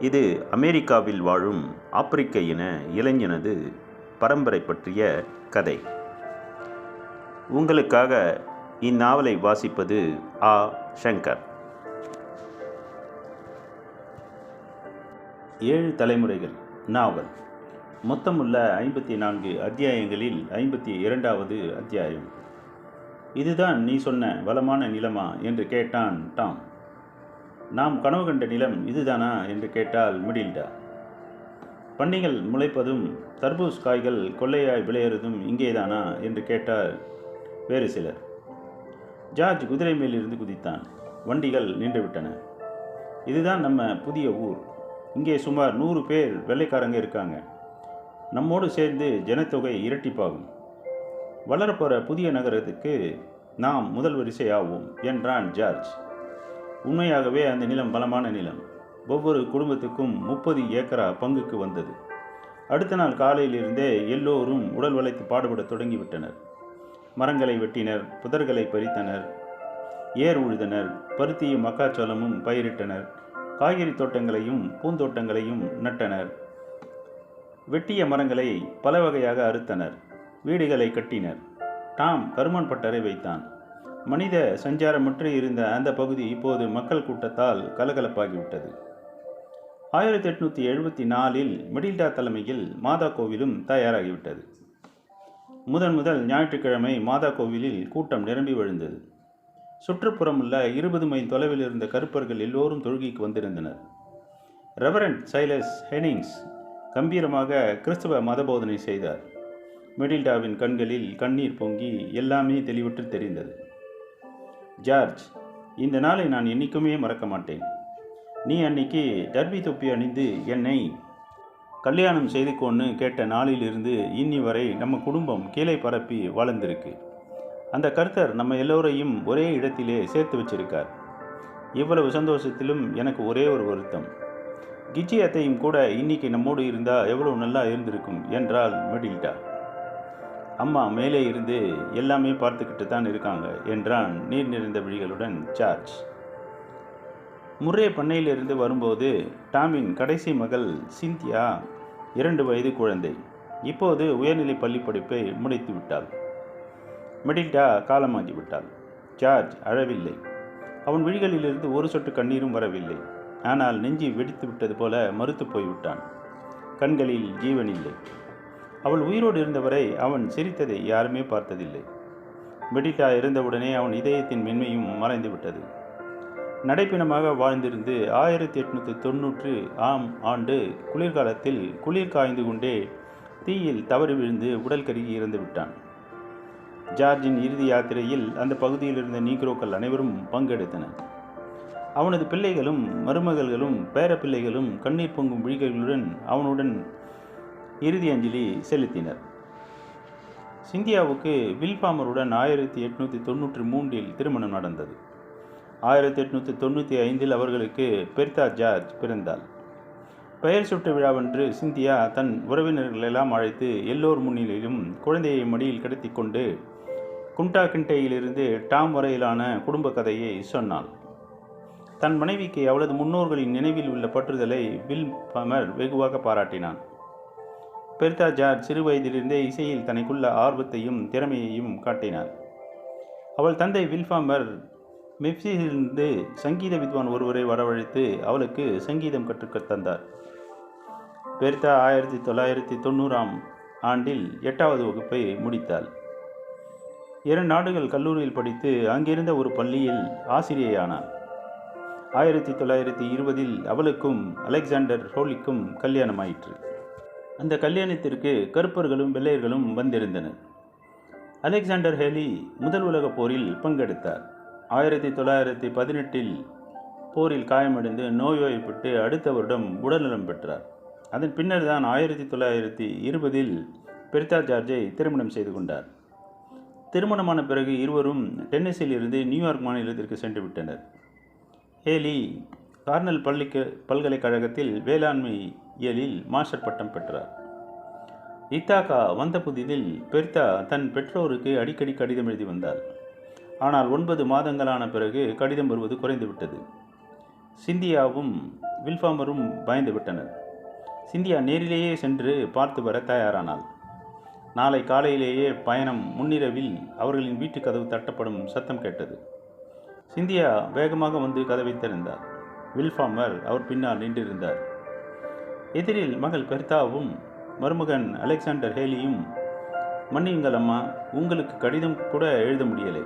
இது அமெரிக்காவில் வாழும் ஆப்பிரிக்க இன இளைஞனது பரம்பரை பற்றிய கதை. உங்களுக்காக இந்நாவலை வாசிப்பது ஆ. சங்கர். ஏழு தலைமுறைகள் நாவல். மொத்தமுள்ள ஐம்பத்தி நான்கு அத்தியாயங்களில் ஐம்பத்தி இரண்டாவது அத்தியாயம். இதுதான் நீ சொன்ன வளமான நிலமா? என்று கேட்டான் டாம். நாம் கனவு கண்ட நிலம் இதுதானா என்று கேட்டால் மிடில்டா. பண்டிகள் முளைப்பதும் தர்பூஸ் காய்கள் கொள்ளையாய் விளையறதும் இங்கேதானா என்று கேட்டார் வேறு சிலர். ஜார்ஜ் குதிரை மேலிருந்து குதித்தான். வண்டிகள் நின்றுவிட்டன. இதுதான் நம்ம புதிய ஊர். இங்கே சுமார் நூறு பேர் வெள்ளைக்காரங்க இருக்காங்க. நம்மோடு சேர்ந்து ஜனத்தொகை இரட்டிப்பாகும். வளரப்போகிற புதிய நகரத்துக்கு நாம் முதல் வரிசை ஆவோம் என்றான் ஜார்ஜ். உண்மையாகவே அந்த நிலம் பலமான நிலம். ஒவ்வொரு குடும்பத்துக்கும் முப்பது ஏக்கரா பங்குக்கு வந்தது. அடுத்த நாள் காலையிலிருந்தே எல்லோரும் உடல் வளைத்து பாடுபட தொடங்கிவிட்டனர். மரங்களை வெட்டினர் புதர்களை பறித்தனர் ஏர் உழுதனர் பருத்தியும் மக்காச்சோளமும் பயிரிட்டனர் காய்கறி தோட்டங்களையும் பூந்தோட்டங்களையும் நட்டனர். வெட்டிய மரங்களை பல வகையாக அறுத்தனர் வீடுகளை கட்டினர். டாம் கருமன் பட்டரை வைத்தான். மனித சஞ்சாரமற்று இருந்த அந்த பகுதி இப்போது மக்கள் கூட்டத்தால் கலகலப்பாகிவிட்டது. ஆயிரத்தி எட்நூற்றி எழுபத்தி நாலில் மிடில்டா தலைமையில் மாதா கோவிலும் தயாராகிவிட்டது. முதன் முதல் ஞாயிற்றுக்கிழமை மாதா கோவிலில் கூட்டம் நிரம்பி விழுந்தது. சுற்றுப்புறமுள்ள இருபது மைல் தொலைவில் இருந்த கருப்பர்கள் எல்லோரும் தொழுகைக்கு வந்திருந்தனர். ரெவரண்ட் சைலஸ் ஹெனிங்ஸ் கம்பீரமாக கிறிஸ்துவ மதபோதனை செய்தார். மிடில்டாவின் கண்களில் கண்ணீர் பொங்கி எல்லாமே தெளிவுற்று தெரிந்தது. ஜார்ஜ் இந்த நாளை நான் என்றைக்குமே மறக்க மாட்டேன். நீ அன்னைக்கு டர்பி தொப்பி அணிந்து என்னை கல்யாணம் செய்துக்கோன்னு கேட்ட நாளிலிருந்து இன்னி வரை நம்ம குடும்பம் கீழே பரப்பி வளர்ந்திருக்கு. அந்த கர்த்தர் நம்ம எல்லோரையும் ஒரே இடத்திலே சேர்த்து வச்சிருக்கார். இவ்வளவு சந்தோஷத்திலும் எனக்கு ஒரே ஒரு வருத்தம். கிச்சி அத்தையும் கூட இன்னைக்கு நம்மோடு இருந்தால் எவ்வளவு நல்லா இருந்திருக்கும் என்றால் மெடில்டா. அம்மா மேலே இருந்து எல்லாமே பார்த்துக்கிட்டு தான் இருக்காங்க என்றான் நீர் நிறைந்த விழிகளுடன் சார்ஜ் முர்ரே பண்ணையிலிருந்து வரும்போது டாமின் கடைசி மகள் சிந்தியா இரண்டு வயது குழந்தை இப்போது உயர்நிலை பள்ளி படிப்பை முடித்து விட்டாள். மெடில்டா காலமாகி விட்டாள். ஜார்ஜ் அழவில்லை. அவன் விழிகளிலிருந்து ஒரு சொட்டு கண்ணீரும் வரவில்லை. ஆனால் நெஞ்சி வெடித்து விட்டது போல மறுத்து போய்விட்டான். கண்களில் ஜீவன் இல்லை. அவள் உயிரோடு இருந்தவரை அவன் சிரித்ததை யாருமே பார்த்ததில்லை. மெடிட்டா இருந்தவுடனே அவன் இதயத்தின் மென்மையும் மறைந்து விட்டது. நடைப்பிணமாக வாழ்ந்திருந்து ஆயிரத்தி எட்நூற்றி தொன்னூற்று ஆம் ஆண்டு குளிர்காலத்தில் குளிர் காய்ந்து கொண்டே தீயில் தவறி விழுந்து உடல் கருகி இறந்து விட்டான். ஜார்ஜின் இறுதி யாத்திரையில் அந்த பகுதியில் இருந்த நீக்ரோக்கள் அனைவரும் பங்கெடுத்தனர். அவனது பிள்ளைகளும் மருமகள்களும் பேரப்பிள்ளைகளும் கண்ணீர் பொங்கும் விழிகளுடன் அவனுடன் இறுதி அஞ்சலி செலுத்தினர். சிந்தியாவுக்கு வில்பாமருடன் ஆயிரத்தி எட்நூற்றி தொண்ணூற்றி மூன்றில் திருமணம் நடந்தது. ஆயிரத்தி எட்நூற்றி தொண்ணூற்றி ஐந்தில் அவர்களுக்கு பெர்தா ஜார்ஜ் பிறந்தாள் பெயர் சுட்டு விழாவன்று சிந்தியா தன் உறவினர்களெல்லாம் அழைத்து எல்லோர் முன்னிலையிலும் குழந்தையை மடியில் கடத்தி கொண்டு குண்டா கிண்டையிலிருந்து டாம் வரையிலான குடும்ப கதையை சொன்னாள். தன் மனைவிக்கு அவளது முன்னோர்களின் நினைவில் உள்ள பற்றுதலை வில் பமர் வெகுவாக பாராட்டினான். பெர்தா ஜார்ஜ் சிறு வயதிலிருந்தே இசையில் தனக்குள்ள ஆர்வத்தையும் திறமையையும் காட்டினார். அவள் தந்தை வில்ஃபாமர் மெப்சியிலிருந்து சங்கீத வித்வான் ஒருவரை வரவழைத்து அவளுக்கு சங்கீதம் கற்றுக்கத் தந்தார். பெர்தா ஆயிரத்தி தொள்ளாயிரத்தி தொண்ணூறாம் ஆண்டில் எட்டாவது வகுப்பை முடித்தாள். இரண்டு நாடுகள் கல்லூரியில் படித்து அங்கிருந்த ஒரு பள்ளியில் ஆசிரியையானார். ஆயிரத்தி தொள்ளாயிரத்தி இருபதில் அவளுக்கும் அலெக்சாண்டர் ஹோலிக்கும் கல்யாணமாயிற்று. அந்த கல்யாணத்திற்கு கருப்பர்களும் வெள்ளையர்களும் வந்திருந்தனர். அலெக்சாண்டர் ஹேலி முதல் உலகப் போரில் பங்கெடுத்தார். ஆயிரத்தி தொள்ளாயிரத்தி பதினெட்டில் போரில் காயமடைந்து நோய்வாய்ப்பட்டு அடுத்த வருடம் உடல்நலம் பெற்றார். அதன் பின்னர் தான் ஆயிரத்தி தொள்ளாயிரத்தி இருபதில் பெரிதா ஜார்ஜை திருமணம் செய்து கொண்டார். திருமணமான பிறகு இருவரும் டென்னிஸில் இருந்து நியூயார்க் மாநிலத்திற்கு சென்று விட்டனர். ஹேலி கார்னல் பள்ளிக்கு பல்கலைக்கழகத்தில் வேளாண்மையியலில் மாஸ்டர் பட்டம் பெற்றார். இத்தாக்கா வந்த புதிதில் பெர்தா தன் பெற்றோருக்கு அடிக்கடி கடிதம் எழுதி வந்தார். ஆனால் ஒன்பது மாதங்களான பிறகு கடிதம் வருவது குறைந்துவிட்டது. சிந்தியாவும் வில்ஃபாமரும் பயந்து விட்டனர். சிந்தியா நேரிலேயே சென்று பார்த்து வர தயாரானாள். நாளை காலையிலேயே பயணம் முன்னிரவில் அவர்களின் வீட்டு கதவு தட்டப்படும் சத்தம் கேட்டது. சிந்தியா வேகமாக வந்து கதவை திறந்தார். வில்ஃபார்மர் அவர் பின்னால் நின்றிருந்தார். எதிரில் மகள் பெர்தாவும் மருமகன் அலெக்சாண்டர் ஹேலியும் மன்னியுங்கள் அம்மா உங்களுக்கு கடிதம் கூட எழுத முடியலை.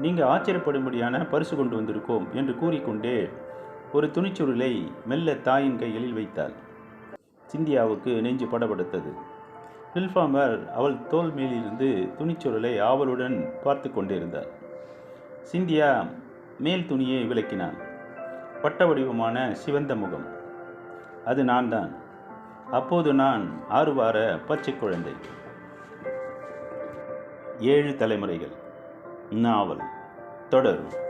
நீங்கள் ஆச்சரியப்படும்படியான பரிசு கொண்டு வந்திருக்கோம் என்று கூறிக்கொண்டே ஒரு துணிச்சுருளை மெல்ல தாயின் கைகளில் வைத்தாள். சிந்தியாவுக்கு நெஞ்சு படபடுத்தது. வில்ஃபார்மர் அவள் தோல் மேலிருந்து துணிச்சுருளை ஆவலுடன் பார்த்து கொண்டிருந்தார். சிந்தியா மேல் துணியை விளக்கினான். வட்ட வடிவமான சிவந்த முகம். அது நான் தான் அப்போது நான் ஆறு வார பச்சை குழந்தை. ஏழு தலைமுறைகள். நாவல். தொடரும்